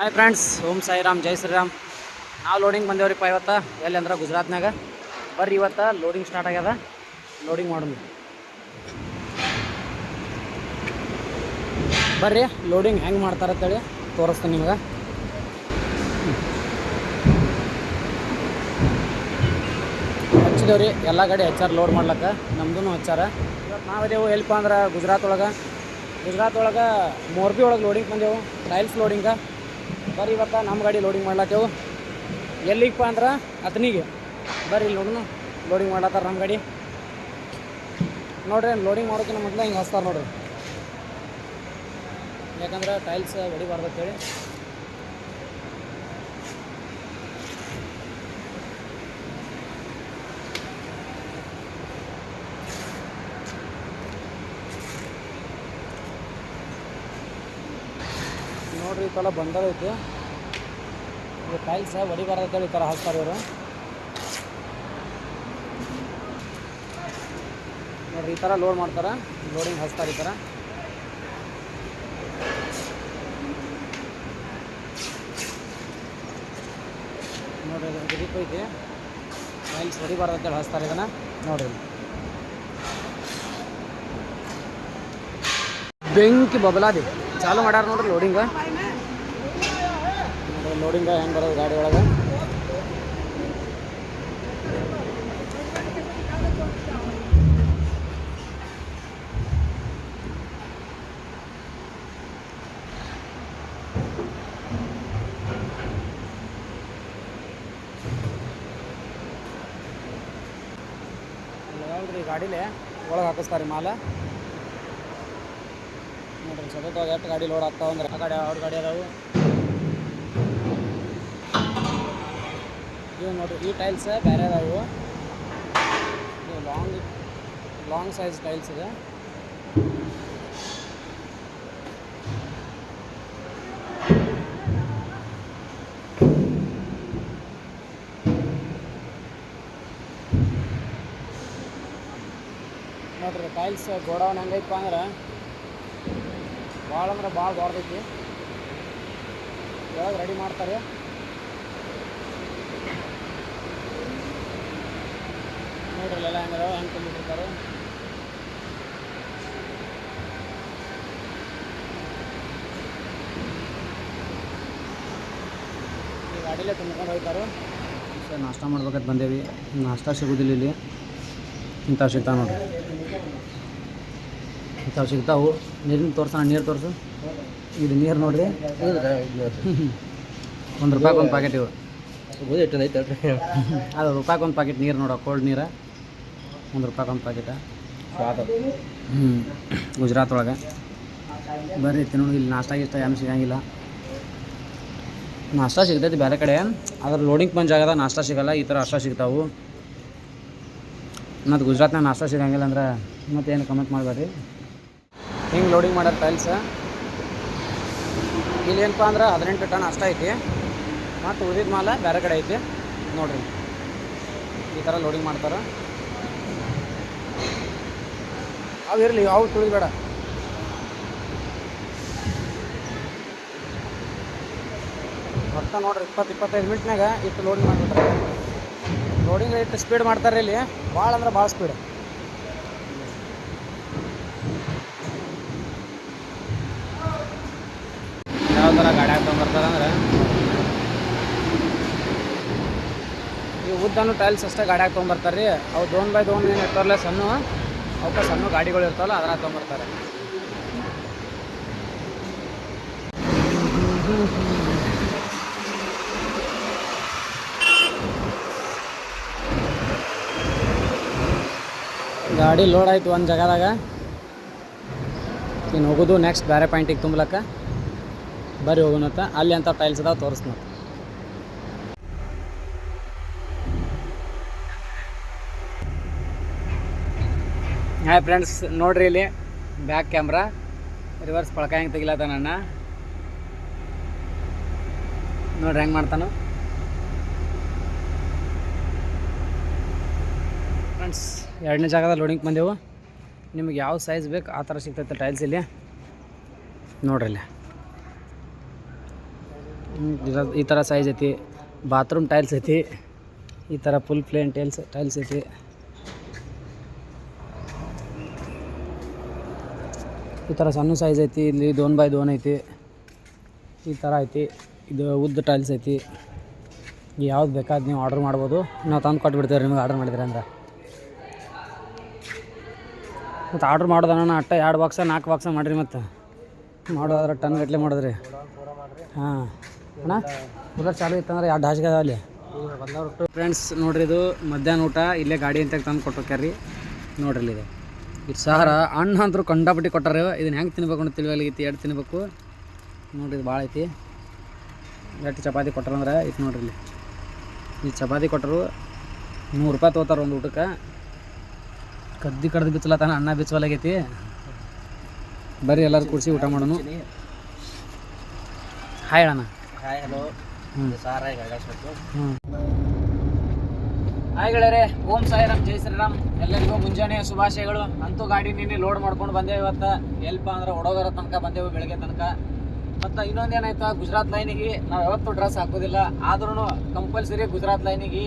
Hi friends Om Sai Ram Jai Shriram. ನಾವು loading ಬಂದೇವ್ರಿಪ್ಪ ಇವತ್ತು. ಎಲ್ಲಿ ಅಂದ್ರೆ ಗುಜರಾತ್ನಾಗ. ಬರ್ರಿ ಇವತ್ತು ಲೋಡಿಂಗ್ ಸ್ಟಾರ್ಟ್ ಆಗ್ಯದ. ಲೋಡಿಂಗ್ ಮಾಡೋಣ. ಬರ್ರಿ ಲೋಡಿಂಗ್ ಹೆಂಗೆ ಮಾಡ್ತಾರೆ ಅಂತೇಳಿ ತೋರಿಸ್ತೀನಿ ನಿಮ್ಗೆ. ಹಚ್ಚಿದೇವ್ರಿ, ಎಲ್ಲ ಗಾಡಿ ಹಚ್ಚಾರ ಲೋಡ್ ಮಾಡ್ಲಕ್ಕ. ನಮ್ದು ಹಚ್ಚಾರ ಇವತ್ತು ನಾವದೇವು ಎಲ್ಪ ಅಂದ್ರೆ ಗುಜರಾತ್ ಒಳಗೆ. ಗುಜರಾತ್ ಒಳಗೆ ಮೋರ್ಬಿ ಒಳಗೆ ಲೋಡಿಂಗ್ ಬಂದೆವು. ಟೈಲ್ಸ್ ಲೋಡಿಂಗ ಬರ್ರಿ ಇವತ್ತು ನಮ್ಮ ಗಾಡಿ ಲೋಡಿಂಗ್ ಮಾಡ್ಲತ್ತೇವು ಎಲ್ಲಿಗಪ್ಪ ಅಂದ್ರೆ ಅತನಿಗೆ ಬರ್ರಿ ಇಲ್ಲಿ ನೋಡೋಣ. ಲೋಡಿಂಗ್ ಮಾಡ್ಲತ್ತಾರ ನಮ್ಮ ಗಾಡಿ. ನೋಡ್ರಿ ಲೋಡಿಂಗ್ ಮಾಡೋಕ್ಕಿಂತ ಮೊದಲು ಹಿಂಗೆ ಹಚ್ತಾರೆ ನೋಡ್ರಿ. ಯಾಕಂದ್ರೆ ಟೈಲ್ಸ್ ಹೊಡಿಬಾರ್ದು ಅಂತೇಳಿ ನೋಡ್ರಿ, ಈ ಥರ ಬಂದದೈತಿ ಇದು ಟೈಲ್ಸ್ ಹೇಳಿ ಈ ಥರ ಹಾಕ್ತಾರೆ ಇವರು. ನೋಡ್ರಿ, ಈ ಥರ ಲೋಡ್ ಮಾಡ್ತಾರೆ. ಲೋಡಿಂಗ್ ಹಚ್ತಾರೆ ಈ ಥರ ನೋಡ್ರಿ ಇದ್ರ ಗಿರಿಕ್ ಐತಿ. ಟೈಲ್ಸ್ ಹೊಡಿಬಾರ್ದು ಅಂತೇಳಿ ಹಚ್ತಾರೆ ಇದನ್ನು. ನೋಡ್ರಿ. ಬೆಂಕಿ ಬಬಲಾದಿ. ಚಾಲು ಮಾಡ್ಯಾರ ನೋಡ್ರಿ ಲೋಡಿಂಗ ಲೋಡಿಂಗ್ ಹೆಂಗೆ ಬರೋದು ಗಾಡಿ ಒಳಗೆ? ಗಾಡಿಲೆ ಒಳಗೆ ಹಾಕಿಸ್ತಾರೆ ಮಾಲ? ಸತತವಾಗಿ ಎಷ್ಟು ಗಾಡಿ ಲೋಡ್ ಆಗ್ತಾವ ಅಂದ್ರೆ ಆ ಗಾಡಿ ಅವ್ರ ಗಾಡಿ ಅದಾವು. ಇವು ನೋಡ್ರಿ, ಈ ಟೈಲ್ಸ್ ಬೇರೆ ಅದಾವು. ಲಾಂಗ್ ಲಾಂಗ್ ಸೈಜ್ ಟೈಲ್ಸ್ ಇದೆ. ನೋಡ್ರಿ ಟೈಲ್ಸ್ ಗೋಡೌನ್ ಹೆಂಗೈತಪ್ಪ ಅಂದ್ರೆ ಭಾಳ ಅಂದ್ರೆ ಭಾಳ ದೊಡ್ಡದೈತಿ. ಒಳಗೆ ರೆಡಿ ಮಾಡ್ತಾರೆ. ನೋಡ್ರಲ್ಲೆಲ್ಲ ಹೆಂಗದಾವ ಹೆಂಗೆ ತುಂಬಿಟ್ಟಿರ್ತಾರೆ. ಗಾಡಿಲೇ ತುಂಬ್ಕೊಂಡು ಹೋಗ್ತಾರೆ. ಸರ್, ನಾಷ್ಟ ಮಾಡ್ಬೇಕಂತ ಬಂದೇವಿ. ನಾಷ್ಟ ಸಿಗೋದಿಲ್ಲ ಇಲ್ಲಿ. ಇಂಥ ಸಿಗ್ತಾವೆ ನೋಡ್ರಿ. ಇಂಥವು ಸಿಗ್ತಾವು ನೀರಿನ ತೋರ್ಸೋಣ ನೀರು ತೋರಿಸು. ಇದು ನೀರು ನೋಡ್ರಿ. ಒಂದು ರೂಪಾಯಿ ಒಂದು ಪ್ಯಾಕೆಟ್ ಇವು. ಅದು ರೂಪಾಯಿ ಒಂದು ಪ್ಯಾಕೆಟ್ ನೀರು ನೋಡೋ ಕೋಲ್ಡ್ ನೀರು. ಒಂದು ರೂಪಾಯಿ ಒಂದು ಪ್ಯಾಕೆಟ ಹ್ಞೂ ಗುಜರಾತ್ ಒಳಗೆ. ಬರ್ರಿ ತಿನ್ನೋಣ ಇಲ್ಲಿ ನಾಷ್ಟ ಗೀಷ್ಟ ಏನು ಸಿಗಂಗಿಲ್ಲ. ನಾಷ್ಟ ಸಿಗ್ತೈತಿ ಬೇರೆ ಕಡೆ. ಅದ್ರ ಲೋಡಿಂಗ್ ಪಂಚ್ ಆಗದ ನಾಷ್ಟ ಸಿಗಲ್ಲ, ಈ ಥರ ಅಷ್ಟ ಸಿಗ್ತಾವು. ಮತ್ತು ಗುಜರಾತ್ನಾಗ ನಾಷ್ಟ ಸಿಗಂಗಿಲ್ಲ ಅಂದ್ರೆ ಮತ್ತೇನು ಕಮೆಂಟ್ ಮಾಡಬೇಡ್ರಿ. ಹಿಂಗೆ ಲೋಡಿಂಗ್ ಮಾಡೋದು ಟೈಲ್ಸ್ ಇಲ್ಲೇನಪ್ಪ ಅಂದ್ರೆ ಹದಿನೆಂಟು ಟನ್ ಅಷ್ಟೇ ಐತಿ. ಮತ್ತು ಉದಿದ ಮಾಲ ಬೇರೆ ಕಡೆ ಐತಿ. ನೋಡ್ರಿ. ಈ ಥರ ಲೋಡಿಂಗ್ ಮಾಡ್ತಾರೆ. ಅವು ಇರಲಿ, ಅವು ತುಳಿಬೇಡ. ಬರ್ತಾ ನೋಡ್ರಿ ಇಪ್ಪತ್ತು ಇಪ್ಪತ್ತೈದು ಮಿನಿಟ್ನಾಗ ಇಟ್ಟು ಲೋಡಿಂಗ್ ಮಾಡಿಬಿಟ್ರೆ. ಲೋಡಿಂಗ್ ಇಟ್ಟು ಸ್ಪೀಡ್ ಮಾಡ್ತಾರೆ ಇಲ್ಲಿ. ಭಾಳ ಅಂದ್ರೆ ಭಾಳ ಸ್ಪೀಡ್ ಯಾವ ಗಾಡ್ಯಾಗ ತೊಗೊಂಬರ್ತಾರಂದ್ರೆ ಈ ಉದ್ದನು ಟೈಲ್ಸ್ ಅಷ್ಟೇ ಗಾಡ್ಯಾಗ ತೊಗೊಂಬರ್ತಾರೆ ಬರ್ತಾರೆ ರೀ. ಅವು ದೋನ್ ಬೈ ದೋನ್ ಏನು ಇರ್ತಾರಲ್ಲ ಸಣ್ಣ, ಅವಕ್ಕೆ ಸಣ್ಣ ಗಾಡಿಗಳು ಇರ್ತಾವಲ್ಲ ಅದನ್ನ ತೊಗೊಂಬರ್ತಾರೆ. ಗಾಡಿ ಲೋಡ್ ಆಯ್ತು ಒಂದು ಜಾಗದಾಗ. ಇನ್ನು ಹೋಗೋದು ನೆಕ್ಸ್ಟ್ ಬೇರೆ ಪಾಯಿಂಟಿಗೆ ತುಂಬಲಕ್ಕ. ಬರ್ರಿ ಹೋಗೋಣತ್ತ ಅಲ್ಲಿ ಅಂತ ಟೈಲ್ಸ್ ಅದಾವ ತೋರಿಸ್ನ ಹಾಯ್ ಫ್ರೆಂಡ್ಸ್ ನೋಡ್ರಿ ಇಲ್ಲಿ ಬ್ಯಾಕ್ ಕ್ಯಾಮ್ರಾ ರಿವರ್ಸ್ ಪಳಕ ಹೆಂಗೆ ತೆಗಿಲತ್ತ ನನ್ನ ನೋಡ್ರಿ ಹೆಂಗೆ ಮಾಡ್ತಾನು. ಫ್ರೆಂಡ್ಸ್ ಎರಡನೇ ಜಾಗದ ಲೋಡಿಂಗ್ ಬಂದೆವು. ನಿಮಗೆ ಯಾವ ಸೈಜ್ ಬೇಕು, ಆ ಥರ ಸಿಗ್ತೈತೆ ಟೈಲ್ಸ್ ಇಲ್ಲಿ. ನೋಡ್ರಿ ಇಲ್ಲಿ. ಈ ಥರ ಸೈಜ್ ಐತಿ. ಬಾತ್ರೂಮ್ ಟೈಲ್ಸ್ ಐತಿ. ಈ ಥರ ಫುಲ್ ಪ್ಲೇನ್ ಟೈಲ್ಸ್ ಟೈಲ್ಸ್ ಐತಿ. ಈ ಥರ ಸಣ್ಣ ಸೈಜ್ ಐತಿ. ಇಲ್ಲಿ ದೋನ್ ಬೈ ದೋನ್ ಐತಿ. ಈ ಥರ ಐತಿ. ಇದು ಉದ್ದ ಟೈಲ್ಸ್ ಐತಿ. ಯಾವ್ದು ಬೇಕಾದ ನೀವು ಆರ್ಡ್ರ್ ಮಾಡ್ಬೋದು. ನಾವು ತಂದು ಕೊಟ್ಬಿಡ್ತೇವೆ ನಿಮಗೆ ಆರ್ಡ್ರ್ ಮಾಡಿದ್ರೆ ಅಂದ್ರೆ. ಮತ್ತು ಆರ್ಡ್ರ್ ಮಾಡೋದಣ್ಣ ಅಟ್ಟ ಎರಡು ಬಾಕ್ಸ ನಾಲ್ಕು ಬಾಕ್ಸ ಮಾಡಿರಿ ಮತ್ತು. ಮಾಡೋದ್ರೆ ಟನ್ ಗಟ್ಟಲೆ ಮಾಡಿದ್ರಿ. ಹಾಂ. ಅಣ್ಣ ಕೂಲರ್ ಚಾಲು ಇತ್ತಂದ್ರೆ ಎರಡು ಹಾಸಿಗೆ ಅಲ್ಲಿ. ಫ್ರೆಂಡ್ಸ್ ನೋಡ್ರಿ ಇದು ಮಧ್ಯಾಹ್ನ ಊಟ, ಇಲ್ಲೇ ಗಾಡಿ ಅಂತ ತಂದು ಕೊಟ್ಟೋಕ್ಯಾರ ನೋಡ್ರಿ ಇದು. ಇದು ಸಾರ ಹಣ್ಣು ಅಂತೂ ಕಂಡಾಪಟ್ಟಿ ಕೊಟ್ಟಾರ. ಇದನ್ನ ಹೆಂಗೆ ತಿನ್ಬೇಕು ಅಂತ ತಿಳಿವಲ್ಲಿಗೈತಿ ಎರಡು ತಿನ್ಬೇಕು. ನೋಡ್ರಿ ಇದು ಭಾಳ ಐತಿ. ಎಷ್ಟು ಚಪಾತಿ ಕೊಟ್ಟಾರಂದ್ರೆ ಇದು ನೋಡ್ರಿ ಇಲ್ಲಿ. ಈ ಚಪಾತಿ ಕೊಟ್ಟರು ನೂರು ರೂಪಾಯಿ ತೊಗೋತಾರೆ ಒಂದು ಊಟಕ್ಕೆ. ಕದ್ದಿ ಕಡ್ದು ಬಿಚ್ಚಲತ್ತಾನ, ಅನ್ನ ಬಿಚ್ಚಲಾಗೈತಿ ಬರ್ರಿ ಎಲ್ಲರೂ ಕೂಡಿಸಿ ಊಟ ಮಾಡೋನು. ಹಾಯ್ ಅಣ್ಣ. ಹಾಯ್ ಹಲೋ ಸಾರ್ ಹಾಯ್ ಗೆಳೆಯರೆ. ಓಂ ಸಾಯಿರಾಮ್ ಜೈ ಶ್ರೀರಾಮ್ ಎಲ್ಲರಿಗೂ ಮುಂಜಾನೆ ಶುಭಾಶಯಗಳು. ಅಂತೂ ಗಾಡಿ ನಿನ್ನೆ ಲೋಡ್ ಮಾಡ್ಕೊಂಡು ಬಂದೇವು ಇವತ್ತು. ಎಲ್ಪ ಅಂದ್ರೆ ಒಡೋಗರ ತನಕ ಬಂದೆವು ಬೆಳಗ್ಗೆ ತನಕ. ಮತ್ತು ಇನ್ನೊಂದೇನಾಯ್ತು ಗುಜರಾತ್ ಲೈನಿಗೆ ನಾವು ಯಾವತ್ತೂ ಡ್ರೆಸ್ ಹಾಕೋದಿಲ್ಲ. ಆದ್ರೂ ಕಂಪಲ್ಸರಿ ಗುಜರಾತ್ ಲೈನಿಗೆ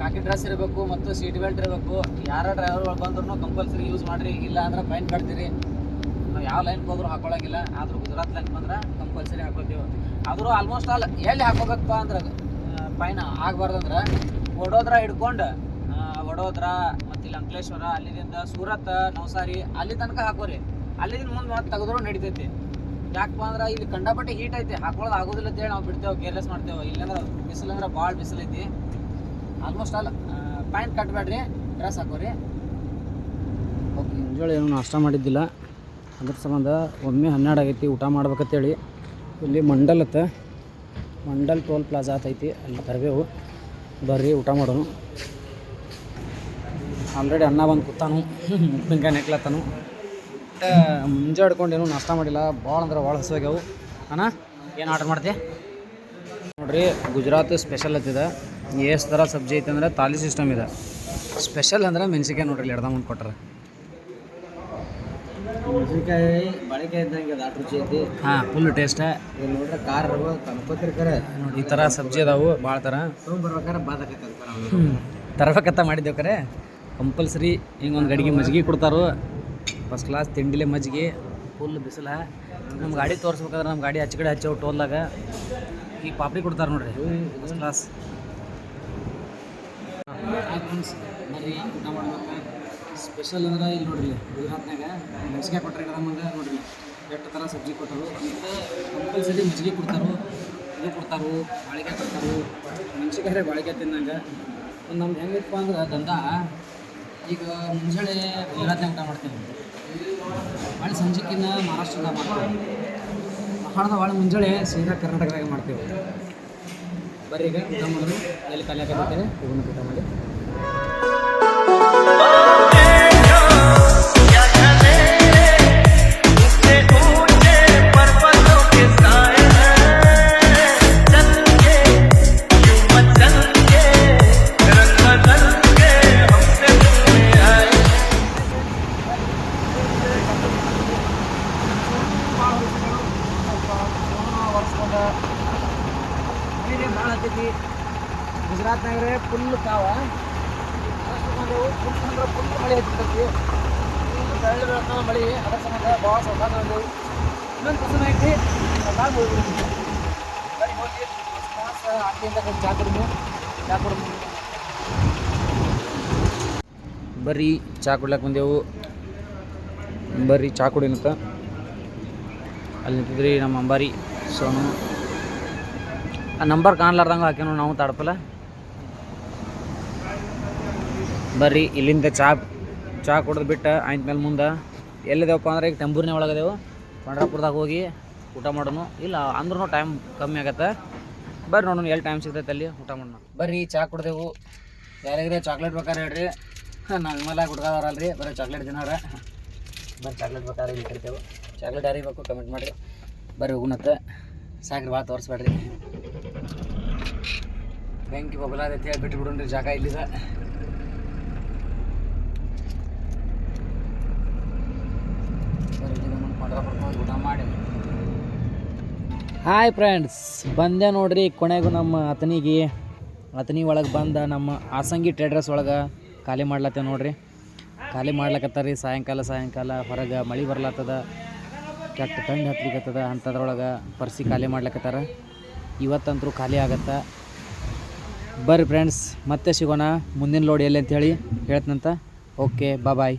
ಕಾಕಿ ಡ್ರೆಸ್ ಇರಬೇಕು ಮತ್ತು ಸೀಟ್ ಬೆಲ್ಟ್ ಇರಬೇಕು. ಯಾರ ಡ್ರೈವರ್ಗಳು ಬಂದ್ರೂ ಕಂಪಲ್ಸರಿ ಯೂಸ್ ಮಾಡಿರಿ. ಇಲ್ಲ ಅಂದ್ರೆ ಫೈನ್ ಕಟ್ತೀರಿ. ನಾವು ಯಾವ ಲೈನ್ಗೆ ಹೋದ್ರೂ ಹಾಕೊಳ್ಳೋಂಗಿಲ್ಲ ಆದರೂ ಗುಜರಾತ್ ಲೈನ್ ಬಂದ್ರೆ ಕಂಪಲ್ಸರಿ ಹಾಕೋತೀವಿ ಆದರೂ ಆಲ್ಮೋಸ್ಟ್ ಆಲ್ ಎಲ್ಲಿ ಹಾಕೋಬೇಕಪ್ಪ ಅಂದ್ರೆ ಫೈನ್ ಆಗಬಾರ್ದಂದ್ರೆ ವಡೋದ್ರ ಹಿಡ್ಕೊಂಡು ವಡೋದ್ರ ಮತ್ತು ಇಲ್ಲಿ ಅಲ್ಲಿಂದ ಸೂರತ್, ನವಸಾರಿ, ಅಲ್ಲಿ ತನಕ ಹಾಕೋರಿ. ಅಲ್ಲಿಂದ ಮುಂದೆ ಮತ್ತೆ ತೆಗೆದ್ರು ನಡಿತೈತಿ. ಯಾಕಪ್ಪ ಅಂದ್ರೆ ಇಲ್ಲಿ ಕಂಡಪಟ್ಟೆ ಹೀಟ್ ಐತಿ ಹಾಕೊಳ್ಳೋದು ಆಗೋದಿಲ್ಲ ಅಂತೇಳಿ ನಾವು ಬಿಡ್ತೇವೆ ಕೇರ್ಲೆಸ್ ಮಾಡ್ತೇವೆ. ಇಲ್ಲಂದ್ರೆ ಬಿಸಿಲು ಅಂದ್ರೆ ಭಾಳ ಬಿಸಿಲೈತಿ ಆಲ್ಮೋಸ್ಟ್ ಆಲ್ ಪ್ಯಾಂಟ್ ಕಟ್ಬೇಡ್ರಿ ಡ್ರೆಸ್ ಹಾಕೋರಿ. ಓಕೆ, ಮುಂಜಾಳೆ, ಏನು ನಾಷ್ಟ ಮಾಡಿದ್ದಿಲ್ಲ. ಅದ್ರ ಸಂಬಂಧ ಒಮ್ಮೆ ಹನ್ನೆರಡು ಆಗೈತಿ, ಊಟ ಮಾಡ್ಬೇಕಂತೇಳಿ. ಇಲ್ಲಿ ಮಂಡಲ್ ಅತ್ತ. ಮಂಡಲ್ ಟೋಲ್ ಪ್ಲಾಜಾ ಆತೈತಿ ಅಲ್ಲಿ ತರಬೇವು ಬರ್ರಿ, ಊಟ ಮಾಡೋನು. ಆಲ್ರೆಡಿ ಅನ್ನ ಬಂದು ಕೂತಾನು, ಉಪ್ಪಿನಕಾಯಿ ನೆಕ್ಲತ್ತಾನು. ಮುಂಜೆ ಆಡ್ಕೊಂಡೇನು ನಾಷ್ಟ ಮಾಡಿಲ್ಲ ಭಾಳ ಅಂದ್ರೆ ಭಾಳ ಹಸಿವಾಗ್ಯಾವು. ಅಣ್ಣ, ಏನು ಆರ್ಡ್ರ್ ಮಾಡ್ದೆ ನೋಡ್ರಿ, ಗುಜರಾತ್ ಸ್ಪೆಷಲ್ ಹತ್ತಿದೆ ಎಷ್ಟು ಥರ ಸಬ್ಜಿ ಐತೆ ಅಂದ್ರೆ ತಾಲಿ ಸಿಸ್ಟಮ್ ಇದೆ. ಸ್ಪೆಷಲ್ ಅಂದ್ರೆ ಮೆಣಸಿಕಾಯಿ ನೋಡ್ರಿ ಎಡ್ದ ಮುಂದೆ ಕೊಟ್ರೆ. ಮೆಣಸಿನ್ಕಾಯಿ ಬಾಳೆಕಾಯಿ ಇದ್ದಂಗೆ ಅದು ರುಚಿ ಐತಿ. ಹಾಂ ಫುಲ್ ಟೇಸ್ಟ್ ಇದು ನೋಡ್ರೆ ಕಾರ್. ತನ್ಕೋತಿರ್ತಾರೆ ನೋಡಿ ಈ ಥರ ಸಬ್ಜಿ ಅದಾವು ಭಾಳ ಥರ ತೊಗೊಂಬರ್ಬೇಕಾರೆ ಬಾದಕೈತೆ ಅಂತಾರೆ ಅವ್ರು. ತರಬೇಕಂತ ಮಾಡಿದ್ದೇವೆ ಕರೆ. ಕಂಪಲ್ಸರಿ ಹಿಂಗೆ ಒಂದು ಗಡಿಗೆ ಮಜ್ಜಿಗೆ ಕೊಡ್ತಾರು. ಫಸ್ಟ್ ಕ್ಲಾಸ್ ತಿಂಡಿಲೆ ಮಜ್ಜಿಗೆ ಫುಲ್ ಬಿಸಿಲ. ನಮ್ಮ ಗಾಡಿ ತೋರಿಸ್ಬೇಕಾದ್ರೆ ನಮ್ಮ ಗಾಡಿ ಹಚ್ಚ ಕಡೆ ಹಚ್ಚವು ಟೋಲ್ದಾಗ ಈ ಪಾಪಡಿ ಕೊಡ್ತಾರೆ ನೋಡ್ರಿ ಫಸ್ಟ್ ಕ್ಲಾಸ್ ಬರ್ರಿ ಊಟ ಮಾಡ್ಬೇಕು. ಸ್ಪೆಷಲ್ ಅಂದ್ರೆ ಇಲ್ಲಿ ನೋಡ್ರಿ ಗುಜರಾತ್ನಾಗ ಮೆಣಸಿಗೆ ಕೊಟ್ಟರೆ ಮುಂದೆ ನೋಡ್ರಿ. ಎಷ್ಟು ಥರ ಸಬ್ಜಿ ಕೊಟ್ಟರು ಮತ್ತು ಕಂಪಲ್ಸರಿ ಮಜ್ಜಿಗೆ ಕೊಡ್ತಾರೋ, ಇದು ಕೊಡ್ತಾರೋ, ಬಾಳಿಕೆ ಕೊಡ್ತಾರೋ ಮೆಣಸಿಕಾಯಿ ಬಾಳಿಕೆ ತಿನ್ನಂಗೆ ನಮ್ದು ಹೆಂಗಿಪ್ಪ ಅಂದ್ರೆ ದಂಧ. ಈಗ ಮುಂಜಾನೆ ಗುಜರಾತ್ನಾಗ ಊಟ ಮಾಡ್ತೀವಿ. ಭಾಳ ಸಂಜೆಕಿನ್ನ ಮಹಾರಾಷ್ಟ್ರದಾಗ ಮಾಡ್ತೀವಿ. ಮಹಾರಾಷ್ಟ್ರದ ಭಾಳ ಮುಂಜಾನೆ ಸೀದಾ ಕರ್ನಾಟಕದಾಗ ಮಾಡ್ತೀವಿ. ಬರ್ರಿ ಈಗ, ಊಟ ಮಾಡಿದ್ರು ಎಲ್ಲಿ ಖಾಲಿ ಹಾಕತ್ತೇವೆ ಹೋಗೋಣ ಊಟ ಮಾಡಿ. ಹತ್ತೈತಿ ಗುಜರಾತ್ನಾಗ್ರೆ ಫುಲ್ ಕಾವ. ಫುಲ್ ಅಂದ್ರೆ ಫುಲ್ ಮಳೆ ಹತ್ತಿರ್ತೈತಿ ಬೆಳ್ಳ ಬೆಳ್ತಾವ ಮಳೆ ಅದರ ಸಂಬಂಧ ಭಾಳ ಸೌಕಾಸ ಬಂದೆವು ಇನ್ನೊಂದು ಕುಸುಮ ಐತಿ ಸೌಕಾಸ ಹೋಗಿ. ಬರೀ ಹೋಗಿ ಪಾಸ್ ಆಕೆಯಿಂದ ಚಾ ಕುಡಿದು ಚಾ ಕುಡಿದು ಬರ್ರಿ ಚಾ ಕುಡ್ಲಕ್ಕೆ ಬಂದೆವು. ಬರ್ರಿ ಚಾ ಕುಡಿನತ್ತ. ಅಲ್ಲಿ ನಿಂತಿದ್ರಿ ನಮ್ಮ ಅಂಬಾರಿ ಸೋನು ಆ ನಂಬರ್ ಕಾಣ್ಲಾರ್ದಂಗೆ ಹಾಕ್ಯಾನು ನಾವು ತಡಪಲ್ಲ. ಬರ್ರಿ, ಇಲ್ಲಿಂದ ಚಾ ಚಾ ಕುಡ್ದು ಬಿಟ್ಟು ಆಯ್ತು ಮೇಲೆ ಮುಂದೆ. ಎಲ್ಲಿದೇವಪ್ಪ ಅಂದ್ರೆ ಈಗ ಟೆಂಬೂರ್ನೇ ಒಳಗದೇವು. ಪಂಡ್ರಾಪುರದಾಗ ಹೋಗಿ ಊಟ ಮಾಡೋನು. ಇಲ್ಲ ಅಂದ್ರೂ ಟೈಮ್ ಕಮ್ಮಿ ಆಗತ್ತೆ. ಬರ್ರಿ ನೋಡೋಣ ಎಲ್ಲಿ ಟೈಮ್ ಸಿಗ್ತೈತೆ ಅಲ್ಲಿ ಊಟ ಮಾಡೋಣ. ಬರ್ರಿ, ಚಾ ಕುಡ್ದೆವು. ಯಾರಿಗ್ರೆ ಚಾಕ್ಲೇಟ್ ಬೇಕಾದ್ರೆ ಹೇಳ್ರಿ. ನಾವು ವಿಮಲ ಹುಡ್ಗಾರಲ್ರಿ ಬರೀ ಚಾಕ್ಲೇಟ್ ದಿನಾರ ಬರ್ರಿ ಚಾಕ್ಲೇಟ್ ಬೇಕಾದ್ರೆ ಇಲ್ಲಿ ಕರಿತೇವೆ ಚಾಕ್ಲೇಟ್ ಯಾರಿಗೆ ಬೇಕು ಕಮೆಂಟ್ ಮಾಡಿರಿ ಬರ್ರಿ ಹೋಗುಣತ್ತೆ ಸಾಕ್ರಿ ಭಾಳ ತೋರಿಸ್ಬೇಡ್ರಿ. ಬೆಂಕಿ ಬಬಲಾದೈತಿ ಹೇಳಿ ಬಿಟ್ಟು ಬಿಡೋಣ್ರಿ, ಜಾಗ ಇಲ್ಲಿದೆ. ಹಾಯ್ ಫ್ರೆಂಡ್ಸ್ ಬಂದೆ ನೋಡ್ರಿ ಕೊನೆಗೂ ನಮ್ಮ ಅತನಿಗೆ ಅತನಿ ಒಳಗೆ ಬಂದ ನಮ್ಮ ಆಸಂಗಿ ಟ್ರೇಡ್ರಸ್ ಒಳಗೆ ಖಾಲಿ ಮಾಡ್ಲತ್ತೆ ನೋಡ್ರಿ. ಖಾಲಿ ಮಾಡ್ಲಕತ್ತಾರ, ಸಾಯಂಕಾಲ ಸಾಯಂಕಾಲ ಹೊರಗೆ ಮಳೆ ಬರ್ಲತ್ತದ ಕೆಟ್ಟ ತಂಡ ಹತ್ಲಿಕತ್ತದ ಅಂಥದ್ರೊಳಗೆ ಪರ್ಸಿ ಖಾಲಿ ಮಾಡ್ಲಕತ್ತಾರ. ಇವತ್ತಂತರೂ ಖಾಲಿ ಆಗತ್ತ. ಬರ್ರಿ ಫ್ರೆಂಡ್ಸ್ ಮತ್ತೆ ಸಿಗೋಣ ಮುಂದಿನ ಲೋಡ್ ಎಲ್ಲಿ ಅಂತೇಳಿ ಹೇಳ್ತನಂತ. Okay bye